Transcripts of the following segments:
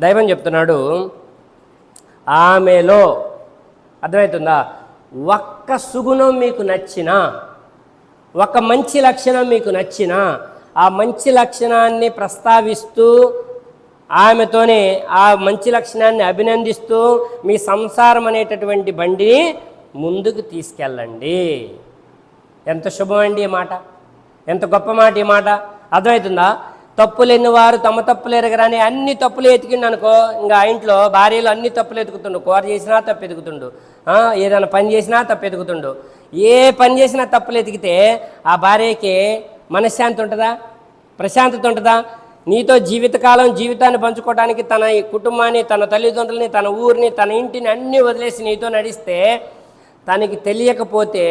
దైవం చెప్తున్నాడు ఆమెలో అర్థమవుతుందా? ఒక్క సుగుణం మీకు నచ్చినా ఒక మంచి లక్షణం మీకు నచ్చిన ఆ మంచి లక్షణాన్ని ప్రస్తావిస్తూ ఆమెతోనే ఆ మంచి లక్షణాన్ని అభినందిస్తూ మీ సంసారం అనేటటువంటి బండిని ముందుకు తీసుకెళ్ళండి. ఎంత శుభం అండి ఈ మాట? ఎంత గొప్ప మాట ఈ మాట? అర్థమవుతుందా? తప్పులేని వారు తమ తప్పులు ఎరగరాని అన్ని తప్పులు ఎతికిండు అనుకో ఇంకా ఆ ఇంట్లో భార్యలు అన్ని తప్పులు ఎతుకుతుండు కూర చేసినా తప్పు ఎతుకుతుండు ఏదైనా పని చేసినా తప్పు ఎతుకుతుండు ఏ పని చేసినా తప్పులు ఎతికితే ఆ భార్యకి మనశ్శాంతి ఉంటుందా? ప్రశాంతత ఉంటుందా? నీతో జీవితకాలం జీవితాన్ని పంచుకోవడానికి తన ఈ కుటుంబాన్ని తన తల్లిదండ్రులని తన ఊరిని తన ఇంటిని అన్నీ వదిలేసి నీతో నడిస్తే తనకి తెలియకపోతే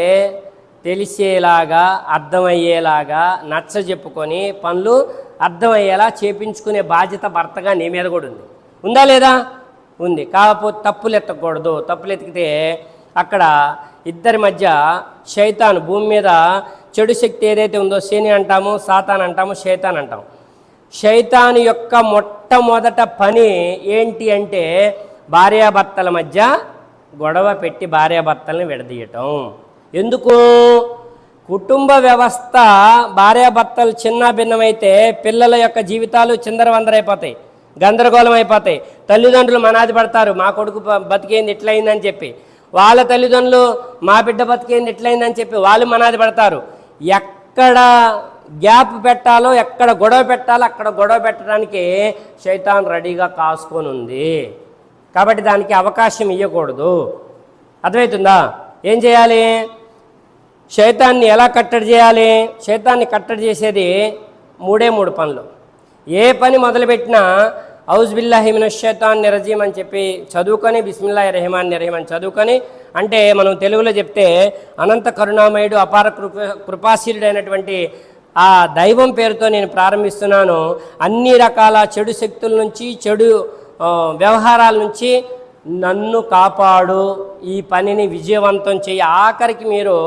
తెలిసేలాగా అర్థమయ్యేలాగా నచ్చ చెప్పుకొని పనులు అర్థమయ్యేలా చేపించుకునే బాధ్యత భర్తగా నీ మీద కూడా ఉంది. ఉందా లేదా? ఉంది. కాకపోతే తప్పులు ఎత్తకూడదు. తప్పులు ఎత్తికితే అక్కడ ఇద్దరి మధ్య శైతాన్ భూమి మీద చెడు శక్తి ఏదైతే ఉందో శని అంటాము సాతాన్ అంటాము శైతాన్ అంటాము. శైతాన్ యొక్క మొట్టమొదట పని ఏంటి అంటే భార్యాభర్తల మధ్య గొడవ పెట్టి భార్యాభర్తలను విడదీయటం. ఎందుకు? కుటుంబ వ్యవస్థ భార్యాభర్తలు చిన్న భిన్నమైతే పిల్లల యొక్క జీవితాలు చిందరవందరైపోతాయి గందరగోళం అయిపోతాయి తల్లిదండ్రులు మనాది పడతారు మా కొడుకు బతికేంది ఇట్లయిందని చెప్పి. వాళ్ళ తల్లిదండ్రులు మా బిడ్డ బతికేంది ఇట్లయిందని చెప్పి వాళ్ళు మనాది పడతారు. ఎక్కడ గ్యాప్ పెట్టాలో ఎక్కడ గొడవ పెట్టాలో అక్కడ గొడవ పెట్టడానికి శైతాన్ రెడీగా కాసుకొని ఉంది కాబట్టి దానికి అవకాశం ఇవ్వకూడదు అర్థమవుతుందా? ఏం చేయాలి? శైతాన్ని ఎలా కట్టడి చేయాలి? శైతాన్ని కట్టడి చేసేది మూడే మూడు పనులు. ఏ పని మొదలుపెట్టినా హౌస్ బిల్లాహిమిన శైతాన్ నిరజీం అని చెప్పి చదువుకొని బిస్మిల్లా రెహమాన్ రహీం అని చదువుకొని అంటే మనం తెలుగులో చెప్తే అనంత కరుణామయుడు అపార కృప కృపాశీలుడైనటువంటి ఆ దైవం పేరుతో నేను ప్రారంభిస్తున్నాను. అన్ని రకాల చెడు శక్తుల నుంచి చెడు వ్యవహారాల నుంచి నన్ను కాపాడు. ఈ పనిని విజయవంతం చేయి. ఆఖరికి మీరు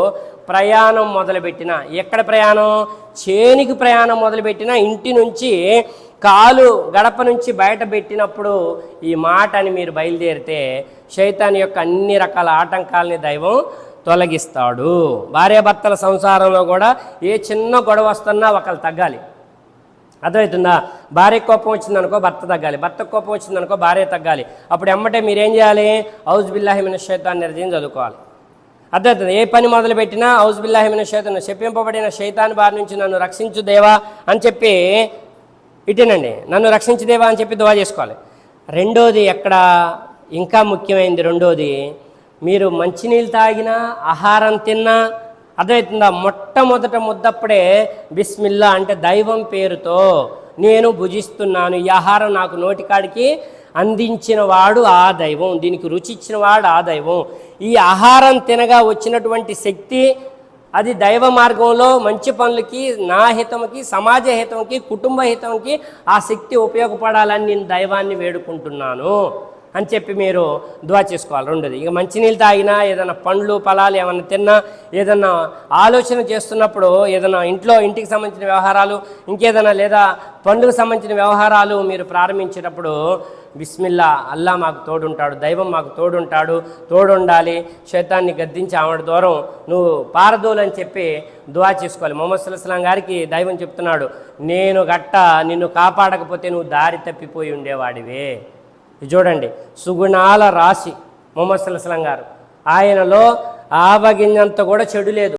ప్రయాణం మొదలుపెట్టిన. ఎక్కడ ప్రయాణం? చేనికి ప్రయాణం మొదలుపెట్టిన. ఇంటి నుంచి కాలు గడప నుంచి బయట పెట్టినప్పుడు ఈ మాటని మీరు బయలుదేరితే శైతాన్ యొక్క అన్ని రకాల ఆటంకాలని దైవం తొలగిస్తాడు. భార్యాభర్తల సంసారంలో కూడా ఏ చిన్న గొడవ వస్తున్నా ఒకళ్ళు తగ్గాలి. అర్థమవుతుందా? భార్య కోపం వచ్చిందనుకో భర్త తగ్గాలి. భర్త కోపం వచ్చిందనుకో భార్య తగ్గాలి. అప్పుడు ఎమ్మటే మీరేం చేయాలి? హౌజ్ బిల్లాహిమిన శైతాన్ నిర్జయం చదువుకోవాలి. అర్థం ఏ పని మొదలు పెట్టినా హౌజ్ బిల్లాహిమిన చెప్పింపబడిన శైతాన్ బారి నుంచి నన్ను రక్షించు దేవా అని చెప్పి ఇటేనండి. నన్ను రక్షించు దేవా అని చెప్పి దువా చేసుకోవాలి. రెండోది ఎక్కడ? ఇంకా ముఖ్యమైనది రెండోది మీరు మంచినీళ్ళు తాగినా ఆహారం తిన్నా అర్థమవుతుందా? మొట్టమొదట ముద్దప్పుడే బిస్మిల్లా అంటే దైవం పేరుతో నేను భుజిస్తున్నాను. ఈ ఆహారం నాకు నోటికాడికి అందించిన వాడు ఆ దైవం దీనికి రుచి ఇచ్చిన వాడు ఆ దైవం. ఈ ఆహారం తినగా వచ్చినటువంటి శక్తి అది దైవ మార్గంలో మంచి పనులకి నా హితంకి సమాజ హితంకి కుటుంబ హితంకి ఆ శక్తి ఉపయోగపడాలని నేను దైవాన్ని వేడుకుంటున్నాను. అని చెప్పి మీరు దువా చేసుకోవాలి. రెండోది ఇక మంచినీళ్ళు తాగినా ఏదైనా పండ్లు ఫలాలు ఏమైనా తిన్నా ఏదన్నా ఆలోచన చేస్తున్నప్పుడు ఏదైనా ఇంట్లో ఇంటికి సంబంధించిన వ్యవహారాలు ఇంకేదైనా లేదా పండుగకు సంబంధించిన వ్యవహారాలు మీరు ప్రారంభించేటప్పుడు బిస్మిల్లా అల్లా మాకు తోడుంటాడు దైవం మాకు తోడుంటాడు తోడుండాలి శైతాన్ని గద్దించి ఆవిడ దూరం నువ్వు పారదోలని చెప్పి దువా చేసుకోవాలి. మొహమ్మద్ సుల్లాం గారికి దైవం చెప్తున్నాడు నేను గట్ట నిన్ను కాపాడకపోతే నువ్వు దారి తప్పిపోయి ఉండేవాడివే. చూడండి. సుగుణాల రాశి మొహమ్మద్ సుల్లాం గారు. ఆయనలో ఆవగింజంత కూడా చెడు లేదు.